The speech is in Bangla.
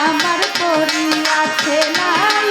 আমার করিয়াছে লাল